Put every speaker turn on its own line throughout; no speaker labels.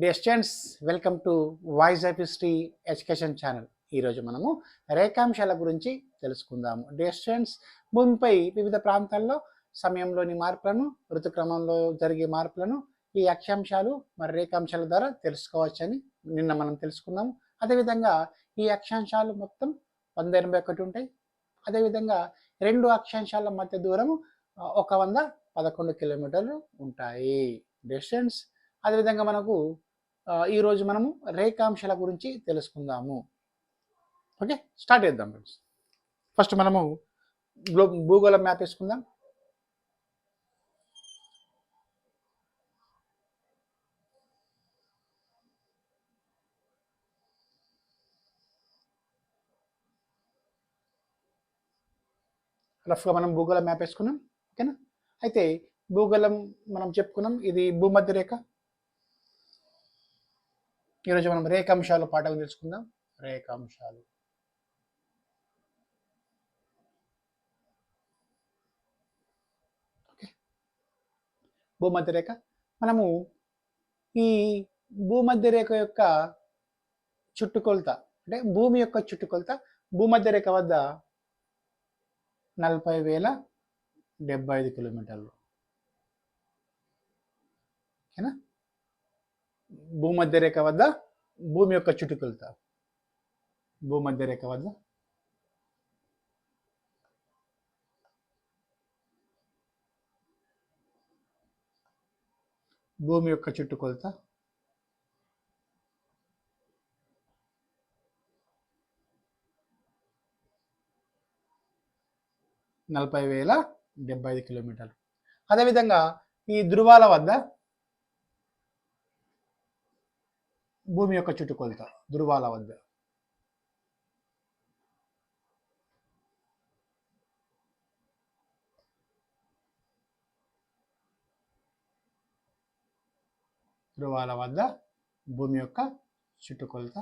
Dear students welcome to voice of history education channel ఈరోజు మనము రేఖాంశాల గురించి తెలుసుకుందాము. డియర్ స్టూడెంట్స్ భూమిపై వివిధ ప్రాంతాల్లో సమయంలోని మార్పులను ఋతుక్రమంలో జరిగే మార్పులను ఈ అక్షాంశాలు మరి రేఖాంశాల ద్వారా తెలుసుకోవచ్చని నిన్న మనం తెలుసుకున్నాము. అదేవిధంగా ఈ అక్షాంశాలు మొత్తం వంద ఎనభై ఒకటి ఉంటాయి. అదేవిధంగా రెండు అక్షాంశాల మధ్య దూరం ఒక వంద పదకొండు కిలోమీటర్లు ఉంటాయి. డిస్టెన్స్ అదేవిధంగా మనకు ఈరోజు మనము రేఖాంశాల గురించి తెలుసుకుందాము. ఓకే? స్టార్ట్ చేద్దాం ఫ్రెండ్స్. ఫస్ట్ మనము గ్లో భూగోళం మ్యాప్ వేసుకుందాం. రఫ్గా మనం భూగోళం మ్యాప్ వేసుకున్నాం. ఓకేనా? అయితే భూగోళం మనం చెప్పుకున్నాం. ఇది భూమధ్య రేఖ ఈరోజు మనం రేఖాంశాలు పాఠాలు తెలుసుకుందాం. రేఖాంశాలు. ఓకే. భూమధ్య రేఖ. మనము ఈ భూమధ్య రేఖ యొక్క చుట్టుకొలత అంటే భూమి యొక్క చుట్టుకొలత భూమధ్య రేఖ వద్ద నలభై వేల డెబ్బై ఐదు కిలోమీటర్లు. ఓకేనా? భూమధ్య రేఖ వద్ద భూమి యొక్క చుట్టుకొలత. భూమధ్య రేఖ వద్ద భూమి యొక్క చుట్టుకొలత. నలభై వేల డెబ్బై ఐదు కిలోమీటర్లు. అదేవిధంగా ఈ ధృవాల వద్ద భూమి యొక్క చుట్టుకొలత ధృవాల వద్ద. ధృవాల వద్ద భూమి యొక్క చుట్టుకొలత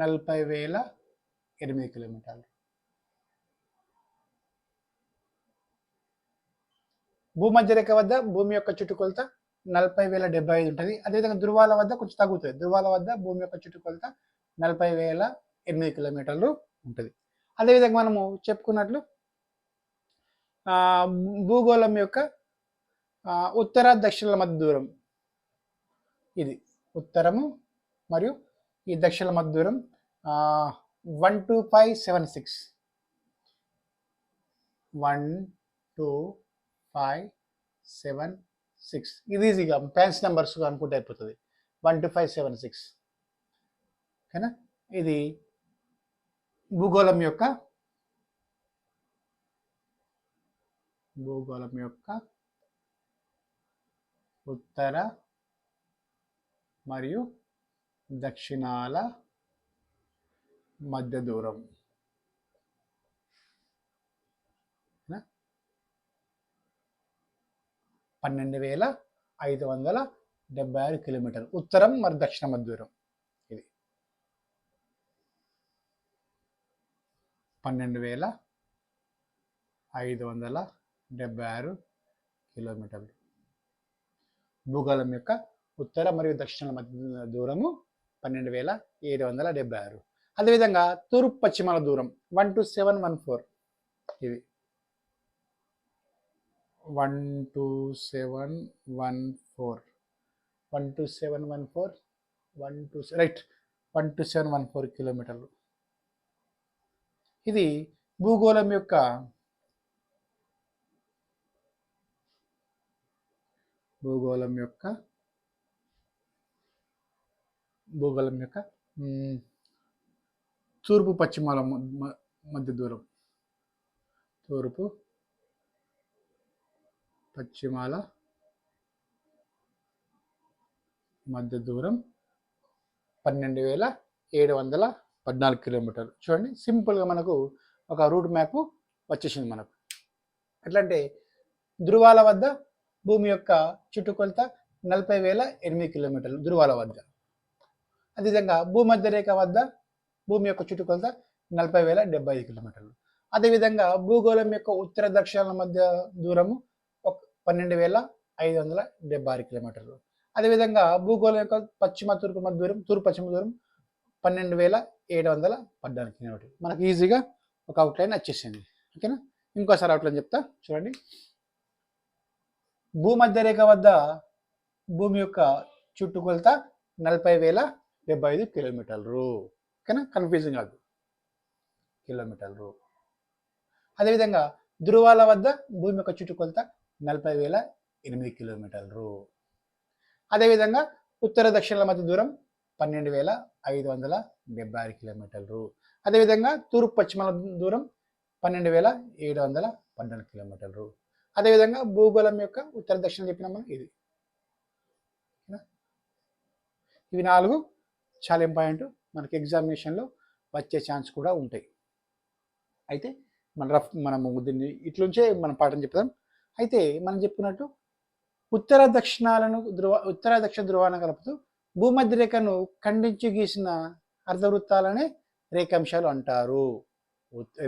నలభై వేల ఎనిమిది కిలోమీటర్లు. భూమధ్యరేఖ వద్ద భూమి యొక్క చుట్టుకొలత నలభై వేల డెబ్బై ఐదు ఉంటుంది. అదేవిధంగా ధృవాల వద్ద కొంచెం తగ్గుతుంది. ధృవాల వద్ద భూమి యొక్క చుట్టుకొలత నలభై వేల ఎనిమిది కిలోమీటర్లు ఉంటుంది. అదేవిధంగా మనము చెప్పుకున్నట్లు భూగోళం యొక్క ఉత్తర దక్షిణల మధ్య దూరం ఇది. ఉత్తరము మరియు ఈ దక్షిణ మధ్య దూరం one two five seven six. One two five seven six. ఇది ఈజీగా. ఫ్యాన్స్ నెంబర్స్ అనుకుంటే అయిపోతుంది. One two five seven six. ఓకేనా? ఇది భూగోళం యొక్క భూగోళం యొక్క ఉత్తర మరియు దక్షిణాల మధ్య దూరం. పన్నెండు వేల ఐదు వందల డెబ్బై ఆరు కిలోమీటర్లు. ఉత్తరం మరి దక్షిణ మధ్యూరం ఇది. పన్నెండు వేల ఐదు వందల డెబ్బై ఆరు కిలోమీటర్లు. భూగోళం యొక్క ఉత్తర మరియు దక్షిణ మధ్య దూరము పన్నెండు వేల ఏడు వందల డెబ్బై ఆరు. అదేవిధంగా తూర్పు పశ్చిమాల దూరం one two seven one four. ఇది. One two seven one four. One two seven one four one two right one two seven one four కిలోమీటర్లు. ఇది భూగోళం యొక్క భూగోళం యొక్క భూగోళం యొక్క తూర్పు పశ్చిమాల మ- మధ్య దూరం. తూర్పు పశ్చిమాల మధ్య దూరం పన్నెండు వేల ఏడు వందల పద్నాలుగు కిలోమీటర్లు. చూడండి సింపుల్గా మనకు ఒక రూట్ మ్యాప్ వచ్చేసింది మనకు. ఎట్లా అంటే ధృవాల వద్ద భూమి యొక్క చుట్టుకొలత నలభై వేల ఎనిమిది కిలోమీటర్లు ధృవాల వద్ద. అదేవిధంగా భూమధ్య రేఖ వద్ద భూమి యొక్క చుట్టుకొలత నలభై వేల డెబ్బై ఐదు కిలోమీటర్లు. అదేవిధంగా భూగోళం యొక్క ఉత్తర దక్షిణాల మధ్య దూరము పన్నెండు వేల ఐదు వందల డెబ్బై ఆరు కిలోమీటర్లు. అదేవిధంగా భూగోళం యొక్క పశ్చిమ తూర్పు మధ్య దూరం తూర్పు పశ్చిమ దూరం పన్నెండు వేల ఏడు వందల పద్నాలుగు కిలోమీటర్లు. మనకు ఈజీగా ఒక అవుట్లైన్ వచ్చేసింది. ఓకేనా? ఇంకోసారి అవుట్లైన్ చెప్తా. చూడండి. భూమధ్య రేఖ వద్ద భూమి యొక్క చుట్టుకొలత నలభై వేల డెబ్బై ఐదు కిలోమీటర్లు. ఓకేనా? కన్ఫ్యూజింగ్ కాదు. కిలోమీటర్లు. అదేవిధంగా ధృవాల వద్ద భూమి యొక్క చుట్టుకొలత నలభై వేల ఎనిమిది కిలోమీటర్లు. అదేవిధంగా ఉత్తర దక్షిణాల మధ్య దూరం పన్నెండు వేల ఐదు వందల డెబ్బై ఆరు కిలోమీటర్లు. అదేవిధంగా తూర్పు పశ్చిమాల దూరం పన్నెండు వేల ఏడు వందల పన్నెండు కిలోమీటర్లు. అదేవిధంగా భూగోళం యొక్క ఉత్తర దక్షిణం చెప్పిన మనం ఇది. ఇవి నాలుగు చాలా ఇంపార్టెంట్. మనకి ఎగ్జామినేషన్లో వచ్చే ఛాన్స్ కూడా ఉంటాయి. అయితే మన రఫ్ మనము దీన్ని ఇట్లుంచే మనం పాఠం చెప్తాం అయితే మనం చెప్పుకున్నట్టు ఉత్తర దక్షిణాలను ధ్రువ ఉత్తర దక్షిణ ధ్రువాన్ని కలుపుతూ భూమధ్య రేఖను ఖండించి గీసిన అర్ధవృత్తాలనే రేఖాంశాలు అంటారు.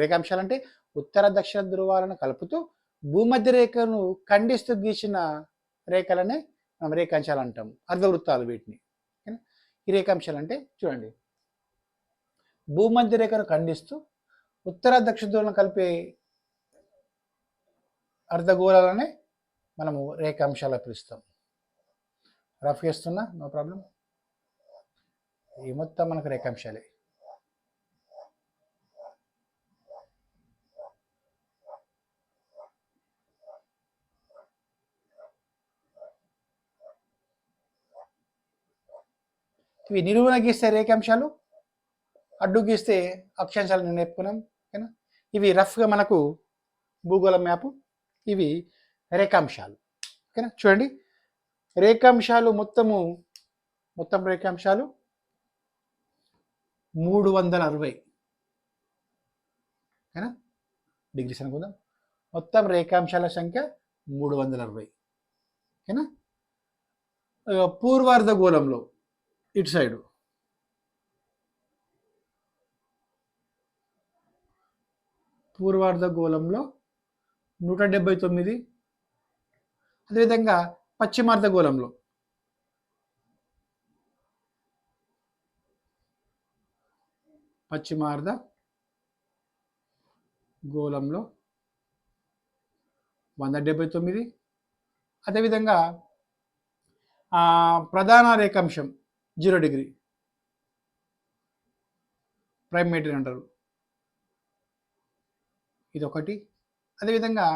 రేఖాంశాలు అంటే ఉత్తర దక్షిణ ధ్రువాలను కలుపుతూ భూమధ్య రేఖను ఖండిస్తూ గీసిన రేఖలనే మనం రేఖాంశాలు అంటాం అర్ధవృత్తాలు వీటిని. ఈ రేఖాంశాలు అంటే చూడండి. భూమధ్య రేఖను ఖండిస్తూ ఉత్తర దక్షిణ ధ్రువాలను కలిపే అర్ధగోళాలనే మనము రేఖాంశాలు పిలుస్తాం. రఫ్ చేస్తున్నా నో ప్రాబ్లం ఈ మొత్తం మనకు రేఖాంశాలే. ఇవి నిలువున గీస్తే రేఖాంశాలు అడ్డు గీస్తే అక్షాంశాలు నేను నేర్పుకున్నాం ఓకేనా? ఇవి రఫ్గా మనకు భూగోళం మ్యాపు ఇవి రేఖాంశాలు. ఓకేనా? చూడండి. రేఖాంశాలు మొత్తము మొత్తం రేఖాంశాలు మూడు వందల అరవై ఓకేనా డిగ్రీస్ అనుకుందాం మొత్తం రేఖాంశాల సంఖ్య మూడు వందల అరవై ఓకేనా? పూర్వార్ధ గోళంలో ఇటు సైడు. పూర్వార్ధ గోళంలో నూట డెబ్బై తొమ్మిది. అదేవిధంగా పశ్చిమార్ధ గోళంలో. పశ్చిమార్ధ గోళంలో వంద డెబ్బై తొమ్మిది. అదేవిధంగా ప్రధాన రేఖాంశం జీరో డిగ్రీ. ప్రైమ్ మెటీరియల్ అంటారు. ఇది ఒకటి అదేవిధంగా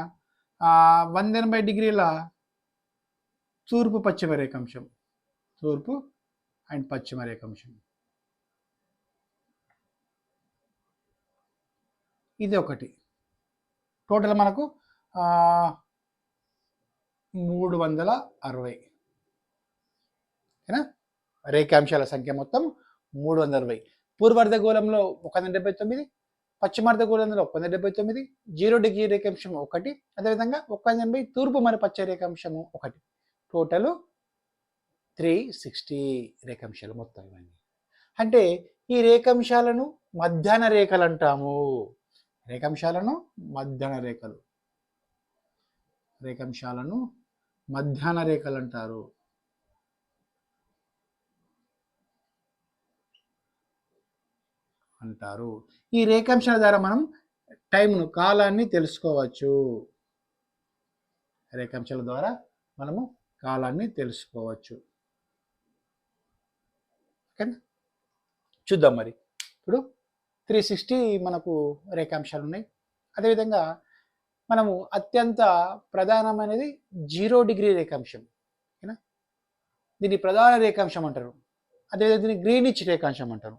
వంద ఎనభై డిగ్రీల తూర్పు పశ్చిమ రేఖాంశం. తూర్పు అండ్ పశ్చిమ రేఖాంశం. ఇది ఒకటి టోటల్ మనకు మూడు వందల అరవై. ఓకేనా? రేఖాంశాల సంఖ్య మొత్తం మూడు వందల అరవై. పూర్వార్ధగోళంలో ఒక వంద డెబ్బై తొమ్మిది పశ్చిమార్ధ గోళంలో ఒక డెబ్బై తొమ్మిది జీరో డిగ్రీ రేఖాంశం ఒకటి అదేవిధంగా ఒక ఎనభై తూర్పు మరి పచ్చ రేఖాంశము ఒకటి. టోటల్ త్రీ సిక్స్టీ రేఖాంశాలు మొత్తం ఇవన్నీ. అంటే ఈ రేఖాంశాలను మధ్యాహ్న రేఖలు అంటాము. రేఖాంశాలను మధ్యాహ్న రేఖలు. రేఖాంశాలను మధ్యాహ్న రేఖలు అంటారు. అంటారు. ఈ రేఖాంశాల ద్వారా మనం టైంను కాలాన్ని తెలుసుకోవచ్చు. రేఖాంశాల ద్వారా మనము కాలాన్ని తెలుసుకోవచ్చు. ఓకేనా? చూద్దాం మరి. ఇప్పుడు త్రీ సిక్స్టీ మనకు రేఖాంశాలు ఉన్నాయి. అదేవిధంగా మనము అత్యంత ప్రధానమైనది జీరో డిగ్రీ రేఖాంశం. ఓకేనా? దీన్ని ప్రధాన రేఖాంశం అంటారు. అదేవిధంగా దీన్ని గ్రీనిచ్ రేఖాంశం అంటారు.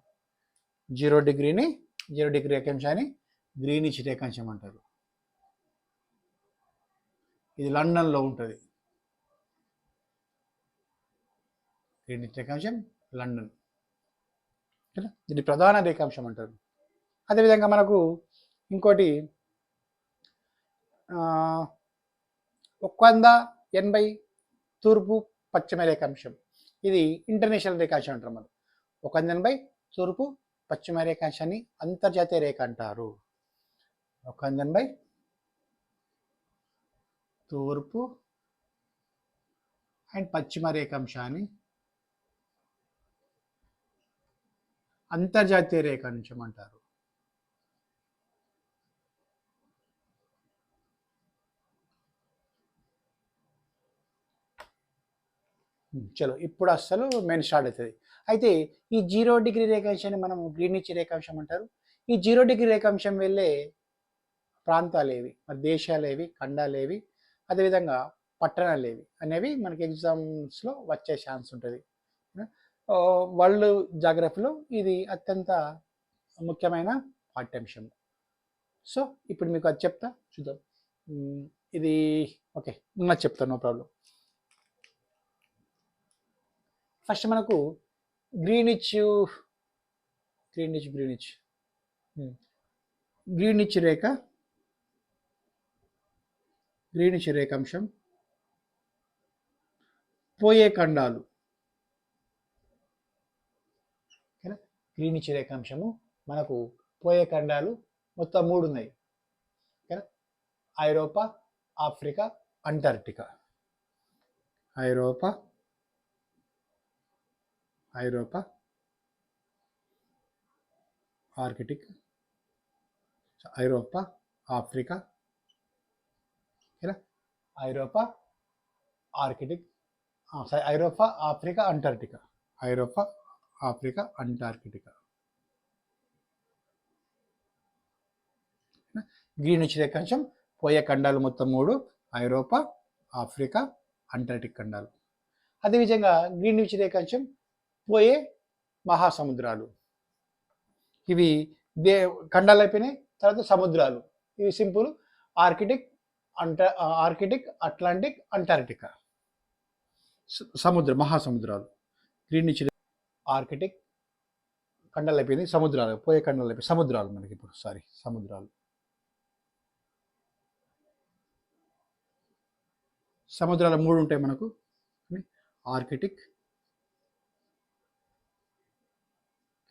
జీరో డిగ్రీని జీరో డిగ్రీ రేఖాంశాన్ని గ్రీనిచ్ రేఖాంశం అంటారు ఇది లండన్లో ఉంటుంది. గ్రీనిచ్ రేఖాంశం లండన్. దీన్ని ప్రధాన రేఖాంశం అంటారు అదేవిధంగా మనకు ఇంకోటి ఒక వంద ఎనభై తూర్పు పశ్చిమ రేఖాంశం. ఇది ఇంటర్నేషనల్ రేఖాంశం అంటారు మనం. ఒక వంద ఎనభై తూర్పు పశ్చిమ రేఖాంశాన్ని అంతర్జాతీయ రేఖ అంటారు. ఒక బై. తూర్పు అండ్ పశ్చిమ రేఖాంశాన్ని అంతర్జాతీయ రేఖాంశం అంటారు. చలో. ఇప్పుడు అస్సలు మెయిన్ స్టార్ట్ అవుతుంది. అయితే ఈ జీరో డిగ్రీ రేఖాంశాన్ని మనం గ్రీనిచ్ రేఖాంశం అంటారు. ఈ జీరో డిగ్రీ రేఖాంశం వెళ్ళే ప్రాంతాలు ఏవి? మరి దేశాలు ఏవి? ఖండాలు ఏవి? అదేవిధంగా పట్టణాలు ఏవి? అనేవి మనకి ఎగ్జామ్స్లో వచ్చే ఛాన్స్ ఉంటుంది. వరల్డ్ జాగ్రఫీలో ఇది అత్యంత ముఖ్యమైన పాఠ్యాంశం. సో ఇప్పుడు మీకు అది చెప్తా చూద్దాం. ఇది ఓకే ఉన్నది చెప్తాను నో ప్రాబ్లం. ఫస్ట్ మనకు గ్రీనిచ్ గ్రీనిచ్ గ్రీనిచ్. గ్రీనిచ్ రేఖ గ్రీనిచ్ రేఖాంశం పోయే ఖండాలు. ఓకేనా? గ్రీనిచ్ రేఖాంశము మనకు పోయే ఖండాలు మొత్తం మూడు ఉన్నాయి. ఐరోపా ఆఫ్రికా అంటార్క్టికా. ఐరోపా ఐరోపా ఆర్కిటిక్ ఐరోపా ఆఫ్రికా ఓకేనా ఐరోపా ఆర్కిటిక్ సారీ ఐరోపా ఆఫ్రికా అంటార్కిటికా. ఐరోపా ఆఫ్రికా అంటార్కిటికా. గ్రీనిచ్ రేఖాంశం పోయే ఖండాలు మొత్తం మూడు ఐరోపా ఆఫ్రికా అంటార్కిటిక్ ఖండాలు. అదేవిధంగా గ్రీనిచ్ రేఖాంశం పోయే మహాసముద్రాలు. ఇవి దే ఖండాలు అయిపోయినాయి తర్వాత సముద్రాలు. ఇవి సింపుల్ ఆర్కిటిక్ అంట ఆర్కిటిక్ అట్లాంటిక్ అంటార్కిటికా. సముద్ర మహాసముద్రాలు. గ్రీనిచ్ ఆర్కిటిక్ ఖండాలు అయిపోయింది సముద్రాలు. పోయే ఖండాలు అయిపోయి సముద్రాలు మనకి ఇప్పుడు సారీ సముద్రాలు. సముద్రాలు మూడు ఉంటాయి మనకు. ఆర్కిటిక్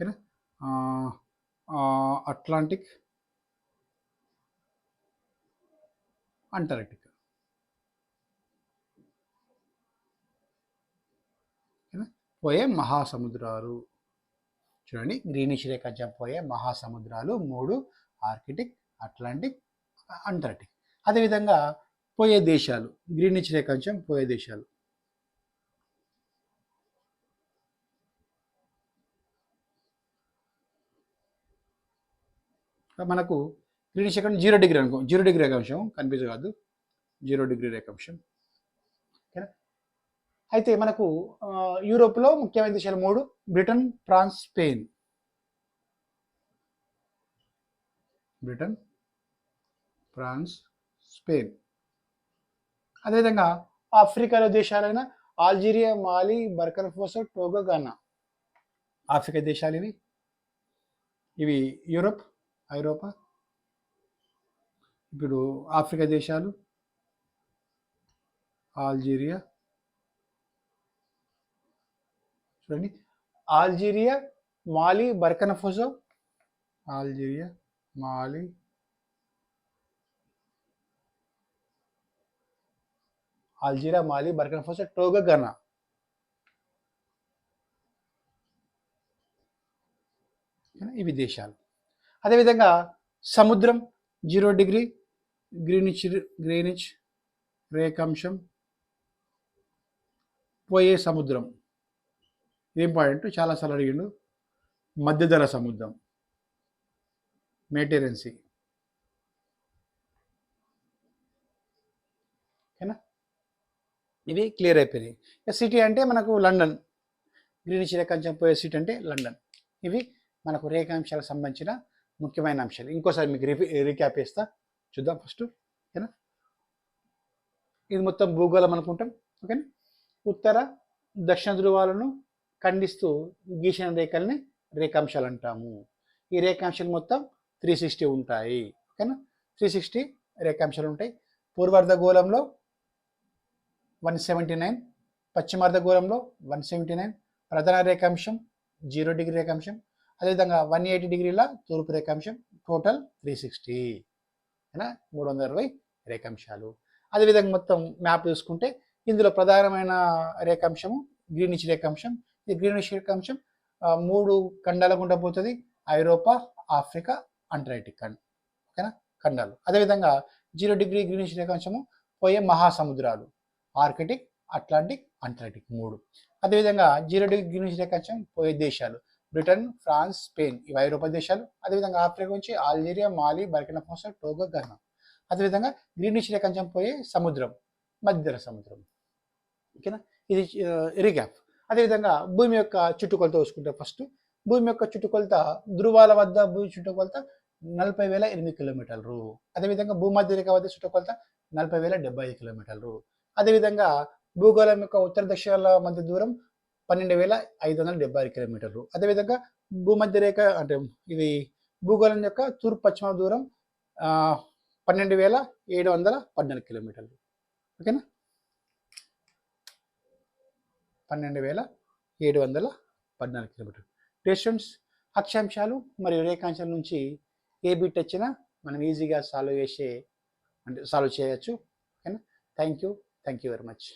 ఓకేనా? Atlantic Antarctic. పోయే మహాసముద్రాలు. చూడండి గ్రీనిష్ రేఖ పోయే మహాసముద్రాలు మూడు ఆర్కిటిక్ అట్లాంటిక్ అంటార్టిక్. అదేవిధంగా పోయే దేశాలు గ్రీనిచ్ రేఖాంశం పోయే దేశాలు. మనకు గ్రీనిష్ రేఖాంశం జీరో డిగ్రీ అనుకో జీరో డిగ్రీ రేఖాంశం కన్ఫ్యూజ్ కాదు. జీరో డిగ్రీ రేఖాంశం. ఓకేనా? అయితే మనకు యూరోప్లో ముఖ్యమైన దేశాలు మూడు Britain France Spain. Britain France Spain. అదేవిధంగా ఆఫ్రికాలో దేశాలైన Algeria Mali Burkina Faso Togo Ghana. Africa దేశాలు ఇవి. ఇవి యూరోప్ ఐరోపా ఇప్పుడు ఆఫ్రికా దేశాలు ఆల్జీరియా. చూడండి Algeria Mali Burkina Faso Algeria Mali. Algeria Mali Burkina Faso Togo Ghana. ఇవి దేశాలు. అదేవిధంగా సముద్రం జీరో డిగ్రీ గ్రీనిచ్ గ్రీనిచ్ రేఖాంశం పోయే సముద్రం. ఏం ఇంపార్టెంట్ చాలాసార్లు అడిగిండు. మధ్యధర సముద్రం. మెటీరియన్ ఓకేనా? ఇవి క్లియర్ అయిపోయినాయి. సిటీ అంటే మనకు లండన్ గ్రీనిచ్ రేఖాంశం పోయే సిటీ అంటే లండన్ ఇవి మనకు రేఖాంశాలకు సంబంధించిన ముఖ్యమైన అంశాలు. ఇంకోసారి మీకు రిపీ రీక్యాప్ చేస్తా. చూద్దాం ఫస్ట్. ఓకేనా? ఇది మొత్తం భూగోళం అనుకుంటాం. ఓకేనా? ఉత్తర దక్షిణ ధృవాలను ఖండిస్తూ గీసిన రేఖల్ని రేఖాంశాలు అంటాము ఈ రేఖాంశాలు మొత్తం త్రీ సిక్స్టీ ఉంటాయి. ఓకేనా? త్రీ సిక్స్టీ రేఖాంశాలు ఉంటాయి. పూర్వార్ధగోళంలో వన్ సెవెంటీ నైన్ పశ్చిమార్ధగోళంలో వన్ సెవెంటీ నైన్ ప్రధాన రేఖాంశం జీరో డిగ్రీ రేఖాంశం అదేవిధంగా వన్ ఎయిటీ డిగ్రీల తూర్పు రేఖాంశం టోటల్ త్రీ సిక్స్టీ మూడు వందల అరవై రేఖాంశాలు. అదేవిధంగా మొత్తం మ్యాప్ చూసుకుంటే ఇందులో ప్రధానమైన రేఖాంశము గ్రీనిష్ రేఖాంశం. ఈ గ్రీనిష్ రేఖాంశం మూడు ఖండాల గుండా పోతుంది. ఐరోపా ఆఫ్రికా అంటార్టిక్ ఖండ్. ఓకేనా? ఖండాలు. అదేవిధంగా జీరో డిగ్రీ గ్రీనిష్ రేఖాంశము పోయే మహాసముద్రాలు. ఆర్కిటిక్ అట్లాంటిక్ అంటార్టిక్ మూడు. అదేవిధంగా జీరో డిగ్రీ గ్రీనిష్ రేఖాంశం పోయే దేశాలు. బ్రిటన్ ఫ్రాన్స్ స్పెయిన్ ఇవి ఐరోపా దేశాలు అదేవిధంగా ఆఫ్రికా నుంచి Algeria Mali Burkina Faso Togo Ghana. అదేవిధంగా గ్రీనిష్ రేఖాంశం పోయే సముద్రం మధ్య సముద్రం. ఓకేనా? ఇది రీగ్యాప్ అదేవిధంగా భూమి యొక్క చుట్టుకొలత చూసుకుంటే ఫస్ట్ భూమి యొక్క చుట్టుకొలత ధృవాల వద్ద భూమి చుట్టుకొలత నలభై వేల ఎనిమిది కిలోమీటర్లు. అదేవిధంగా భూమధ్య రేఖ వద్ద చుట్టుకొలత నలభై వేల డెబ్బై ఐదు కిలోమీటర్లు. అదేవిధంగా భూగోళం యొక్క ఉత్తర దక్షిణాల మధ్య దూరం పన్నెండు వేల ఐదు వందల డెబ్బై ఆరు కిలోమీటర్లు. అదేవిధంగా భూమధ్య రేఖ అంటే ఇది భూగోళం యొక్క తూర్పు పశ్చిమ దూరం పన్నెండు వేల ఏడు వందల పద్నాలుగు కిలోమీటర్లు. ఓకేనా? పన్నెండు వేల ఏడు వందల పద్నాలుగు కిలోమీటర్లు. డిస్టెన్స్ అక్షాంశాలు మరియు రేఖాంశాల నుంచి ఏ బిట్ వచ్చినా మనం ఈజీగా సాల్వ్ చేసే అంటే సాల్వ్ చేయొచ్చు. ఓకేనా? Thank you thank you very much